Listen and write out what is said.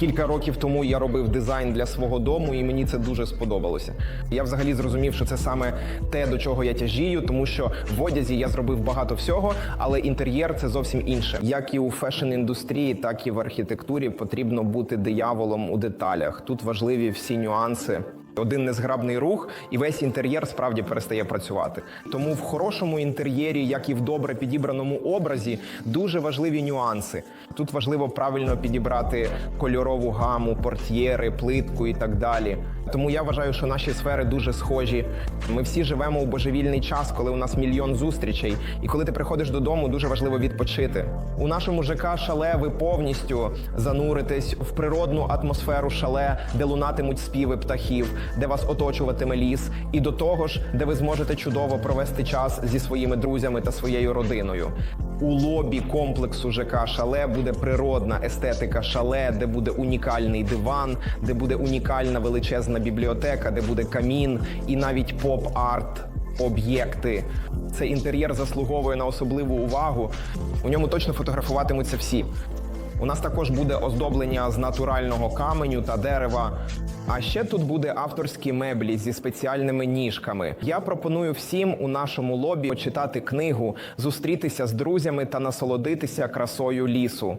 Кілька років тому я робив дизайн для свого дому, і мені це дуже сподобалося. Я взагалі зрозумів, що це саме те, до чого я тяжію, тому що в одязі я зробив багато всього, але інтер'єр це зовсім інше. Як і у фешн-індустрії, так і в архітектурі потрібно бути дияволом у деталях. Тут важливі всі нюанси. Один незграбний рух, і весь інтер'єр справді перестає працювати. Тому в хорошому інтер'єрі, як і в добре підібраному образі, дуже важливі нюанси. Тут важливо правильно підібрати кольорову гаму, портьєри, плитку і так далі. Тому я вважаю, що наші сфери дуже схожі. Ми всі живемо у божевільний час, коли у нас мільйон зустрічей, і коли ти приходиш додому, дуже важливо відпочити. У нашому ЖК шале ви повністю зануритесь в природну атмосферу шале, де лунатимуть співи птахів, де вас оточуватиме ліс, і до того ж, де ви зможете чудово провести час зі своїми друзями та своєю родиною. У лобі комплексу ЖК Шале буде природна естетика шале, де буде унікальний диван, де буде унікальна величезна бібліотека, де буде камін і навіть поп-арт. Об'єкти цей інтер'єр заслуговує на особливу увагу. У ньому точно фотографуватимуться всі. У нас також буде оздоблення з натурального каменю та дерева. А ще тут буде авторські меблі зі спеціальними ніжками. Я пропоную всім у нашому лобі почитати книгу, зустрітися з друзями та насолодитися красою лісу.